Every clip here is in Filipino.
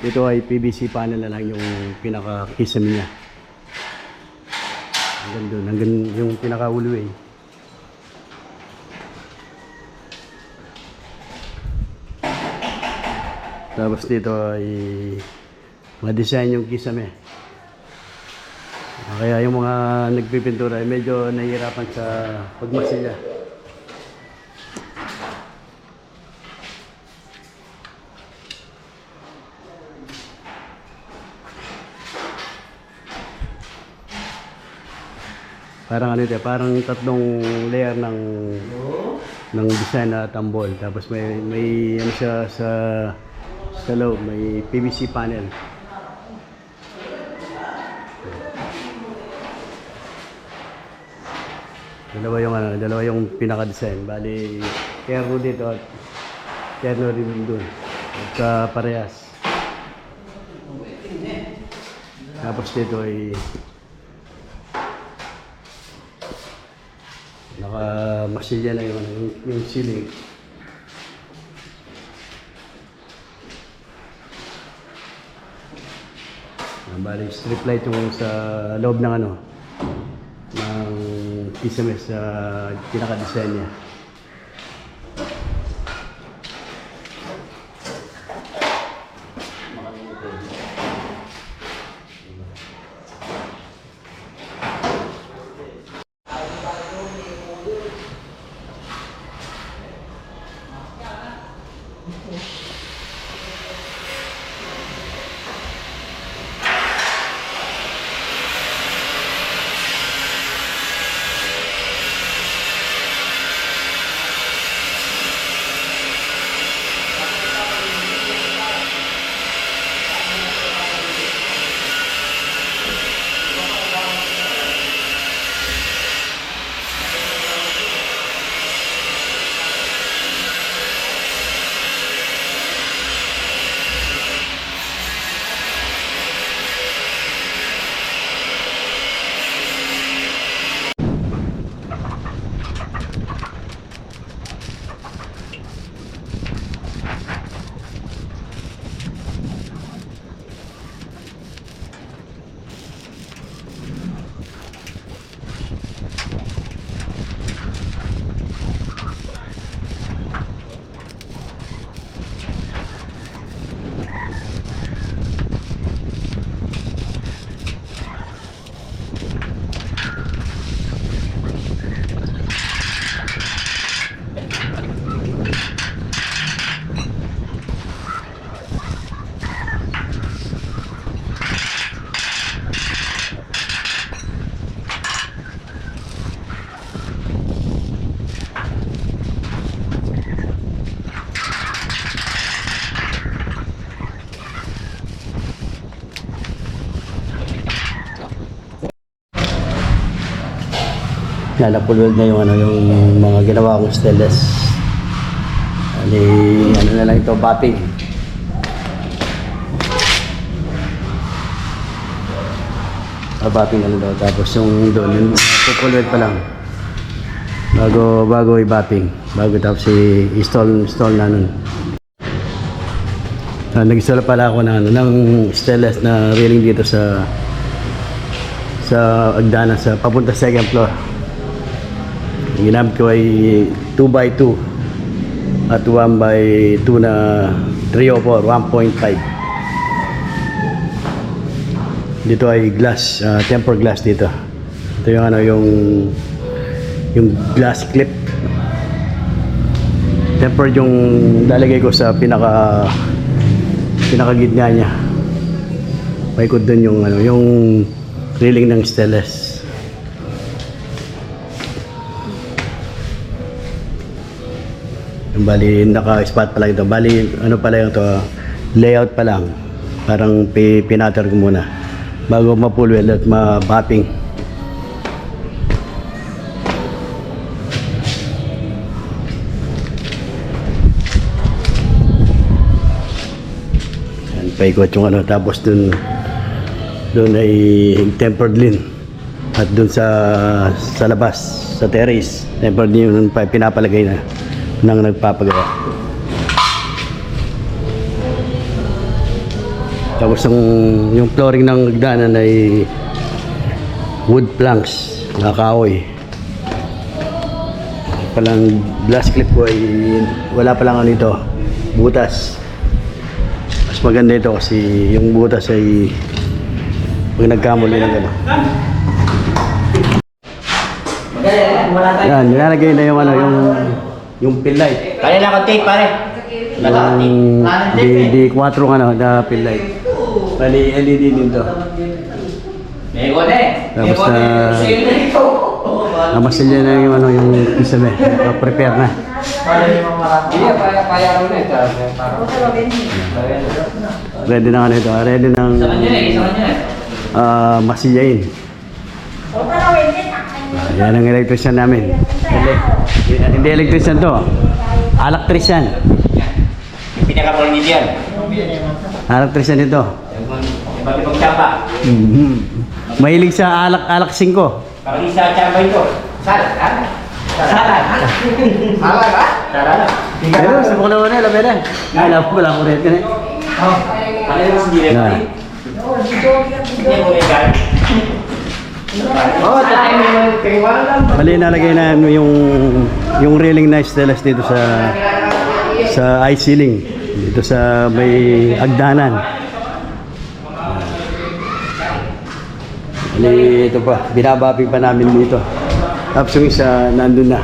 Dito ay PVC panel na lang yung pinaka-kisame niya. Hanggang doon, hanggang yung pinaka-ulo eh. Tapos dito ay ma-design yung kisame. Kaya yung mga nagpipintura ay medyo nahihirapan sa pagmasilya. Parang ano ito, parang tatlong layer ng ng design na tambol. Tapos may may ano siya sa sa loob, may PVC panel. Dalawa yung ano, dalawa yung pinaka-design. Bali, kerno dito at kerno rin doon. Magka parehas. Tapos dito ay naka masilya na yung, yung, yung ceiling. Ah, Bali, strip light yung sa loob ng ano, ng kisame sa pinaka-design niya. Lalapulwag na yung ano yung mga ginawa kong stainless. Ano, ano na lang ito, bapping. Ah, bapping ano daw. Tapos yung doon, yung pupulwag pa lang. Bago, bago i-bapping. Bago tapos i-install, install na nun. Ah, nag-install pala ako ng, ano, ng stainless na railing dito sa sa agdanan sa papunta second floor. Ang ko ay 2x2 at 1x2 na 3 o 4, 1.5. Dito ay glass, uh, tempered glass dito. Ito yung ano yung yung glass clip. Tempered yung lalagay ko sa pinaka pinaka gitna niya. Paikot dun yung ano yung railing ng stainless. Yung bali, naka-spot pala ito. Bali, ano pala yung to, layout pa lang. Parang pi pinatter ko muna. Bago mapulwel at mabapping. Paikot yung ano. Tapos dun, dun ay tempered lin. At dun sa, sa labas, sa terrace, tempered lin yung pa- pinapalagay na ng nagpapagawa. Tapos yung, yung flooring ng hagdanan ay wood planks na kahoy. Palang glass clip ko ay wala pa lang ano ito, butas. Mas maganda ito kasi yung butas ay pag nagkamuli ng gano'n. Yan, nilalagay na yung ano, yung yung pin light. Kaya lang ako tape pare. Yung di, di 4 ano, na pin light. Bali, LED din to. May gode. Tapos na- Namasilya na yung ano, yung isa na, prepare na. Iya, paya paya ro na ito. Ready na ano ito, ready ng Sa kanya eh, sa kanya eh. ah masilyain. Yan ang electrician namin. Hindi electrician to. Electrician. Yung pinaka-point niyan. Electrician ito. Yung pati pagtsamba. Mhm. Mahilig sa alak-alak 5. Parang isa tsamba ito. Sal, ha? Salan. Salan, ha? Salan. Pero sa naman na, labi na. Ay, alam ko lang, kuret ka na. Oh, ano yung sige? Yan. Hindi mo rin. Oh. Bali, nalagay na yung, yung railing na stelas dito sa sa eye ceiling. Dito sa may agdanan. Bali, ito pa. Binabaping pa namin dito. Tapos yung isa, nandun na.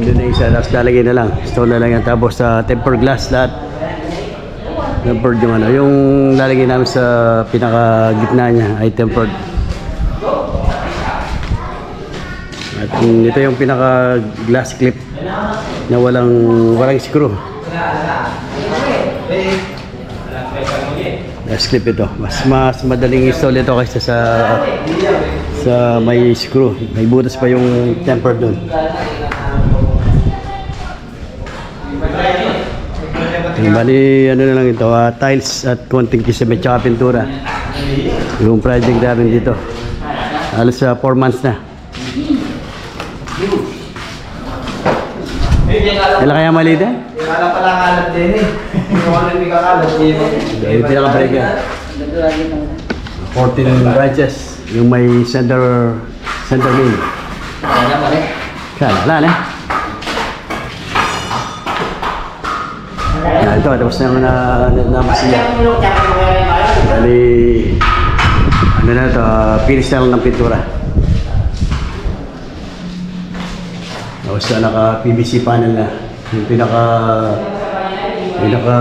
Nandun na isa. Tapos lalagay na lang. Stone na lang yan. Tapos sa tempered glass lahat. Tempered yung ano. Yung lalagay namin sa pinaka gitna niya ay tempered. At ito yung pinaka glass clip na walang walang screw. Glass clip ito. Mas mas madaling install ito kaysa sa sa may screw. May butas pa yung tempered doon. Bali, ano na lang ito, ah, tiles at konting kisame tsaka pintura. Yung project namin dito. Halos sa 4 months na. Kailan kaya maliit eh? Wala pala kalat din eh. Yung ano yung kakalat din eh. Yung pinaka-breaker. 14 branches. Yung may center center main. Wala pala. Kaya, wala na. Yan, ito, tapos na na, na, na masiya. Bali, ano na ito, uh, finish na ng pintura. Tapos na naka PVC panel na. Yung pinaka, pinaka,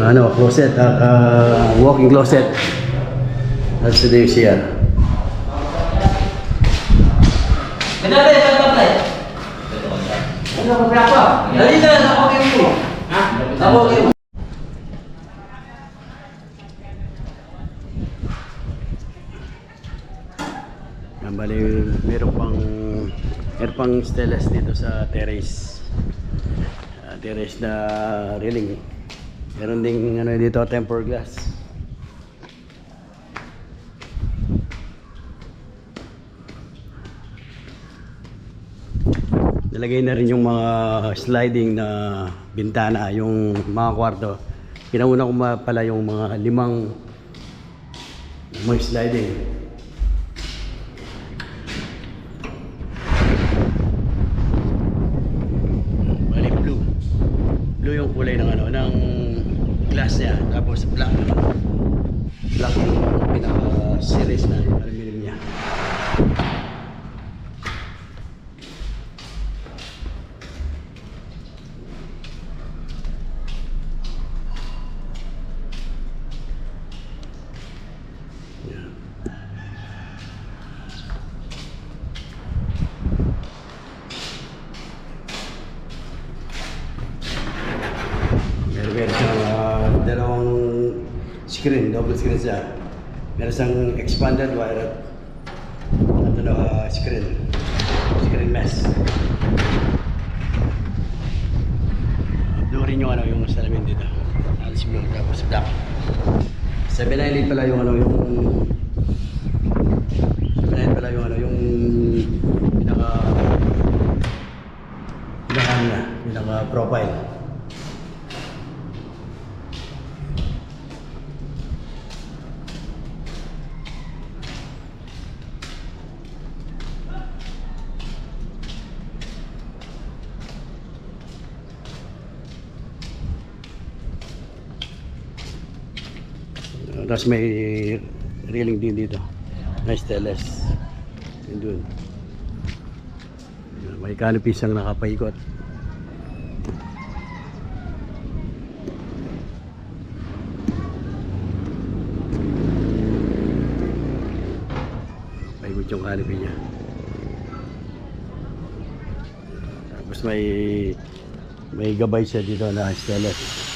ano, closet, uh, walking closet. Tapos ito yung CR. Kenapa ya tak? Ano ko berapa? Dali na ako kayo mo. Ha? Ako kayo. Yan, bali, meron pang meron pang stainless dito sa terrace. Ah, terrace na railing. Meron ding ano dito tempered glass. Nilagay na rin yung mga sliding na bintana, yung mga kwarto. Pinauna ko pala yung mga limang limang sliding. Blue yung kulay ng ano, ng glass niya. Tapos black. Black yung pinaka series na aluminum niya. Screen, double screen siya. Meron siyang expanded wire at at ano, ah, screen. Screen mesh. Blue rin yung ano, yung salamin dito. Alis blue, tapos black. 798 pala yung ano, yung 798 pala yung ano, yung pinaka pinaka ano niya, pinaka profile. Tapos may railing din dito. Na stainless. Yun dun. May canopy siyang nakapaikot. Paikot yung canopy niya. Tapos may may gabay siya dito na stainless.